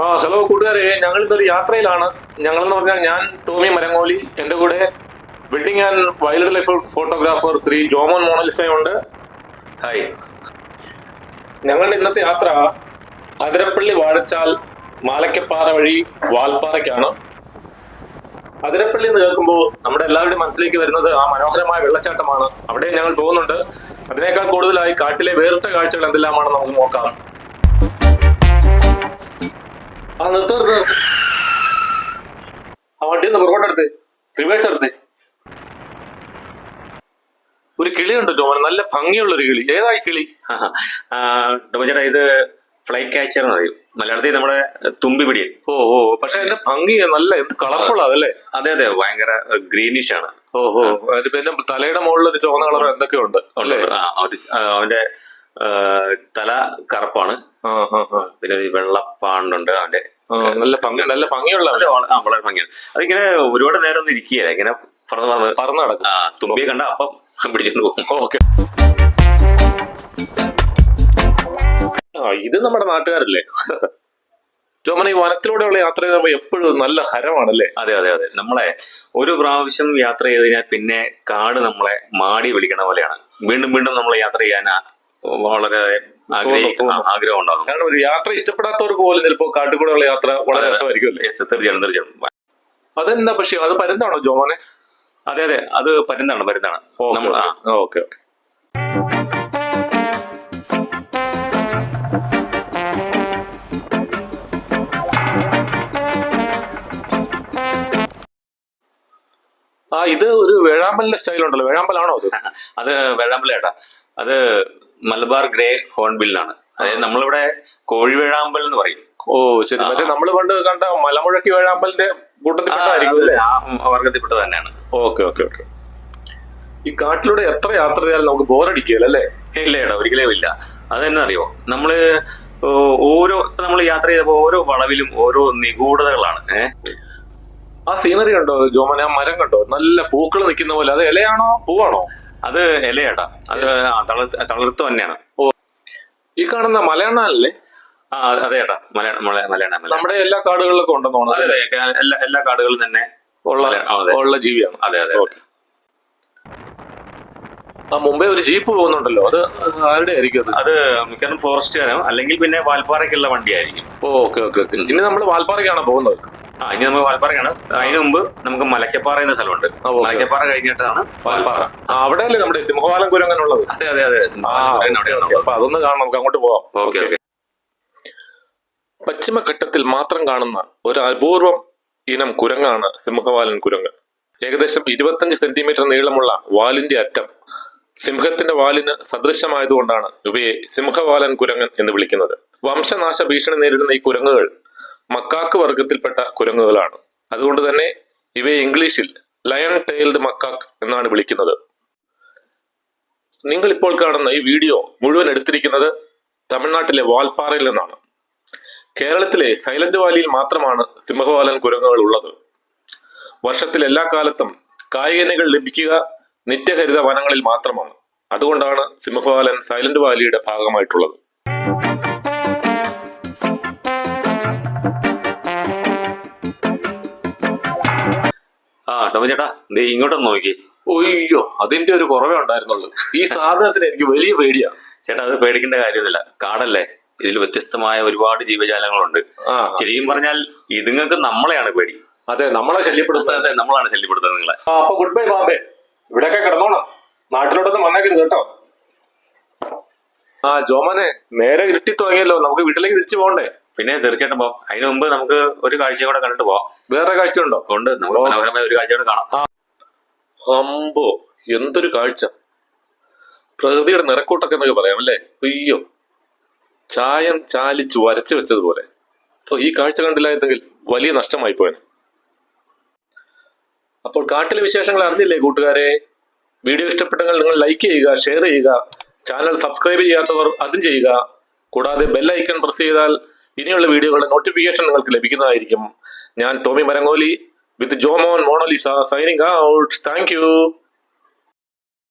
വരുന്ന ഇന്നൊരു യാത്രയിലാണ്. ഞങ്ങളെന്ന് പറഞ്ഞാൽ ഞാൻ ടോമി മരങ്ങോലി എന്റെ കൂടെ wedding and wildlife photographer Shri Jomon മോണലിസയുണ്ട്. Hi ഞങ്ങളുടെ ഇന്നത്തെ യാത്ര അതിരപ്പള്ളി വാഴച്ചാൽ മാലക്കപ്പാറ വഴി വാൽപ്പാറയ്ക്കാണ്. അതിരപ്പള്ളി എന്ന് കേൾക്കുമ്പോൾ നമ്മുടെ എല്ലാവരുടെയും മനസ്സിലേക്ക് വരുന്നത് ആ മനോഹരമായ വെള്ളച്ചാട്ടമാണ്. അവിടെ ഞങ്ങൾ പോകുന്നുണ്ട്. അതിനേക്കാൾ കൂടുതലായി കാട്ടിലെ വേറിട്ട കാഴ്ചകൾ എന്തെല്ലാമാണെന്ന് നമുക്ക് നോക്കാം. ആ നിർത്ത് നിർത്ത്. ആ വണ്ടി ഒന്ന് പുറകോട്ടെടുത്ത് റിവേഴ്സ് എടുത്ത്. ഒരു കിളിയുണ്ട് ജോമൻ നല്ല ഭംഗിയുള്ള ഒരു കിളി? ഏതായി കിളി ഡോമചേട്ടാ ഇത് ഫ്ലൈ ക്യാച്ചർ എന്ന് പറയും. മലയാളത്തിൽ നമ്മുടെ തുമ്പിപിടിയൻ ഓ ഓ പക്ഷെ അതിന്റെ ഭംഗി നല്ല എന്ത് കളർഫുൾ അതല്ലേ? അതെ അതെ. ഭയങ്കര ഗ്രീനിഷ് ആണ്. ഓ ഓ. പിന്നെ തലയുടെ മുകളിൽ ഒരു ചുവന്ന കളർ എന്തൊക്കെയുണ്ട് അല്ലേ? അവന്റെ തല കറുപ്പാണ്. പിന്നെ ഈ വെള്ളപ്പാണ്ടുണ്ട്. അവന്റെ ആ, നല്ല ഭംഗി നല്ല ഭംഗിയുള്ള അത് വളരെ ഭംഗിയാണ്. അതിങ്ങനെ ഒരുപാട് നേരം ഒന്നും ഇരിക്കുകയില്ല ഇങ്ങനെ പറന്ന് പറന്ന് നടക്കും. ആ തുമ്പിയെ കണ്ട അപ്പം പിടിച്ചോണ്ട് പോകും. ഓക്കെ. ആ ഇത് നമ്മുടെ നാട്ടുകാരല്ലേ? ജോമൻ ഈ വനത്തിലൂടെയുള്ള യാത്ര ചെയ്യുമ്പോൾ എപ്പോഴും നല്ല ഹരമാണല്ലേ? അതെ അതെ അതെ. നമ്മളെ ഒരു പ്രാവശ്യം യാത്ര ചെയ്ത് കഴിഞ്ഞാൽ പിന്നെ കാട് നമ്മളെ മാടി വിളിക്കണ പോലെയാണ്. വീണ്ടും വീണ്ടും നമ്മൾ യാത്ര ചെയ്യാൻ വളരെ. ആഗ്രഹം ഉണ്ടാകും. കാരണം ഒരു യാത്ര ഇഷ്ടപ്പെടാത്തവർക്ക് പോലും ചിലപ്പോൾ കാട്ടുകൂടെയുള്ള യാത്ര വളരെ അതെ. തീർച്ചയായിട്ടും അല്ലേ? Yes, തീർച്ചയായും തീർച്ചയായും അതെന്താ പക്ഷേ അത് പരുന്താണോ ജോമോനെ? അതെ അതെ അത് പരുന്താണ് പരുന്താണ്. നമ്മൾ ഓക്കെ ഓക്കെ. ആ ഇത് ഒരു വേഴാമ്പലിന്റെ സ്റ്റൈൽ ഉണ്ടല്ലോ വേഴാമ്പലാണോ അത്? അത് വേഴാമ്പലേട്ടാ അത് മലബാർ ഗ്രേ ഹോൺബില്ലാണ്. അതായത് നമ്മളിവിടെ കോഴി വേഴാമ്പൽ എന്ന് പറയും. ഓ ശരി. മറ്റേ നമ്മൾ പണ്ട് കണ്ട മലമുഴക്കി വേഴാമ്പലിന്റെ കൂട്ടത്തിൽപ്പെട്ട ആ, തന്നെയാണ്. Okay okay okay. ഈ കാട്ടിലൂടെ എത്ര യാത്ര ചെയ്താലും നമുക്ക് ബോറടിക്കില്ല അല്ലേ? ഇല്ല ഏടാ ഒരിക്കലും ഇല്ല. അതെന്നെ അറിയോ നമ്മൾ ഓരോ നമ്മൾ യാത്ര ചെയ്തപ്പോ ഓരോ വളവിലും ഓരോ നിഗൂഢതകളാണ്. ഏഹ് ആ സീനറി കണ്ടോ ജോമന? ആ മരം കണ്ടോ? നല്ല പൂക്കൾ നിൽക്കുന്ന പോലെ. അത് ഇലയാണോ പൂവാണോ? അത് ഇലയേടാ. അത് തളർത്തു തന്നെയാണ്. ഈ കാണുന്ന മലയാളല്ലേ ആ അതെ ഏട്ടാ മലയാള മലയാള. നമ്മുടെ എല്ലാ കാടുകളിലൊക്കെ ഉണ്ടെന്ന് അതെ തോന്നുന്നു എല്ലാ കാടുകളിലും കാടുകളും തന്നെ. ഉള്ള ജീവിയാണ്. അതെ അതെ. ഓക്കെ. ആ മുംബൈ ഒരു ജീപ്പ് പോകുന്നുണ്ടല്ലോ. അത് ആരുടെ ആയിരിക്കും അത്? മിക്കതും ഫോറസ്റ്റുകാരും. അല്ലെങ്കിൽ പിന്നെ വാൽപ്പാറയ്ക്കുള്ള വണ്ടിയായിരിക്കും. Okay okay okay. ഇനി നമ്മൾ വാൽപ്പാറയ്ക്കാണ് പോകുന്നത്? ആ ഇനി നമ്മൾ വാൽപ്പാറയ്ക്കാണ്. അതിന് മുമ്പ് നമുക്ക് മലക്കപ്പാറ എന്ന സ്ഥലമുണ്ട്. മലക്കപ്പാറ കഴിഞ്ഞിട്ടാണ് വാൽപ്പാറ. അവിടെ അല്ലേ നമ്മുടെ സിംഹവാലം കുരങ്ങനുള്ളത്? അതെ അതെ അതെ. അപ്പൊ അതൊന്ന് കാണാം നമുക്ക് അങ്ങോട്ട് പോവാം. ഓക്കെ. ഓക്കെ. പശ്ചിമഘട്ടത്തിൽ മാത്രം കാണുന്ന ഒരു അപൂർവം ഇനം കുരങ്ങാണ് സിംഹവാലൻ കുരങ്ങ്. ഏകദേശം ഇരുപത്തഞ്ച് സെന്റിമീറ്റർ നീളമുള്ള വാലിന്റെ അറ്റം. സിംഹത്തിന്റെ വാലിന് സദൃശമായതുകൊണ്ടാണ് ഇവയെ സിംഹവാലൻ കുരങ്ങൻ എന്ന് വിളിക്കുന്നത്. വംശനാശ ഭീഷണി നേരിടുന്ന ഈ കുരങ്ങുകൾ മക്കാക്ക് വർഗത്തിൽപ്പെട്ട കുരങ്ങുകളാണ്. അതുകൊണ്ട് തന്നെ ഇവയെ ഇംഗ്ലീഷിൽ ലയൺ ടെയിൽഡ് മക്കാക്ക് എന്നാണ് വിളിക്കുന്നത്. നിങ്ങൾ ഇപ്പോൾ കാണുന്ന ഈ വീഡിയോ മുഴുവൻ എടുത്തിരിക്കുന്നത് തമിഴ്നാട്ടിലെ വാൽപ്പാറയിൽ നിന്നാണ്. കേരളത്തിലെ സൈലന്റ് വാലിയിൽ മാത്രമാണ് സിംഹവാലൻ കുരങ്ങുകൾ ഉള്ളത്. വർഷത്തിൽ എല്ലാ കാലത്തും കായികനികൾ ലഭിക്കുക നിത്യഹരിത വനങ്ങളിൽ മാത്രമാണ്. അതുകൊണ്ടാണ് സിംഹവാലൻ സൈലന്റ് വാലിയുടെ ഭാഗമായിട്ടുള്ളത്. ആ ടോമ ചേട്ടാ ദേ ഇങ്ങോട്ടൊന്ന് നോക്കി. ഒയ്യോ അതിന്റെ ഒരു കുറവേ ഉണ്ടായിരുന്നുള്ളൂ. ഈ സാധനത്തിന് എനിക്ക് വലിയ പേടിയാ. ചേട്ടാ അത് പേടിക്കേണ്ട കാര്യമൊന്നുമില്ല. കാടല്ലേ? ഇതിൽ വ്യത്യസ്തമായ ഒരുപാട് ജീവജാലങ്ങളുണ്ട്. ശരിക്കും പറഞ്ഞാൽ ഇതുങ്ങൾക്ക് നമ്മളെയാണ് പേടി. അതെ നമ്മളെ ശല്യപ്പെടുത്തുന്നത്. അതെ നമ്മളാണ് ശല്യപ്പെടുത്തുന്നത് നിങ്ങളെ. അപ്പൊ ഗുഡ് ബൈ ബാബേ ഇവിടെയൊക്കെ കിടന്നോണം. നാട്ടിലോട്ടൊന്നും വന്നേക്കരുത് കേട്ടോ. ആ ജോമനെ നേരെ ഇരുട്ടി തുടങ്ങിയല്ലോ. നമുക്ക് വീട്ടിലേക്ക് തിരിച്ചു പോകണ്ടേ? പിന്നെ തീർച്ചയായിട്ടും പോകാം അതിനു മുമ്പ് നമുക്ക് ഒരു കാഴ്ച കൂടെ കണ്ടിട്ട് പോവാം. വേറെ കാഴ്ച ഉണ്ടോ? ഉണ്ട്. നമുക്ക് മനോഹരമായ ഒരു കാഴ്ച കൂടെ കാണാം. അമ്പോ എന്തൊരു കാഴ്ച. പ്രകൃതിയുടെ നിറക്കൂട്ടൊക്കെ എന്നൊക്കെ പറയാം അല്ലേ? അയ്യോ. ചായം ചാലിച്ചു വരച്ചു വെച്ചതുപോലെ. ഈ കാഴ്ച കണ്ടില്ലായിരുന്നെങ്കിൽ വലിയ നഷ്ടമായി പോയത് അപ്പോൾ കാട്ടിലെ വിശേഷങ്ങൾ അറിഞ്ഞില്ലേ കൂട്ടുകാരെ? വീഡിയോ ഇഷ്ടപ്പെട്ടെങ്കിൽ നിങ്ങൾ ലൈക്ക് ചെയ്യുക ഷെയർ ചെയ്യുക ചാനൽ സബ്സ്ക്രൈബ് ചെയ്യാത്തവർ അതും ചെയ്യുക. കൂടാതെ ബെൽ ഐക്കൺ പ്രസ് ചെയ്താൽ ഇനിയുള്ള വീഡിയോകളുടെ നോട്ടിഫിക്കേഷൻ നിങ്ങൾക്ക് ലഭിക്കുന്നതായിരിക്കും. ഞാൻ Tomy Marangoli with Jomon Monalisa signing out thank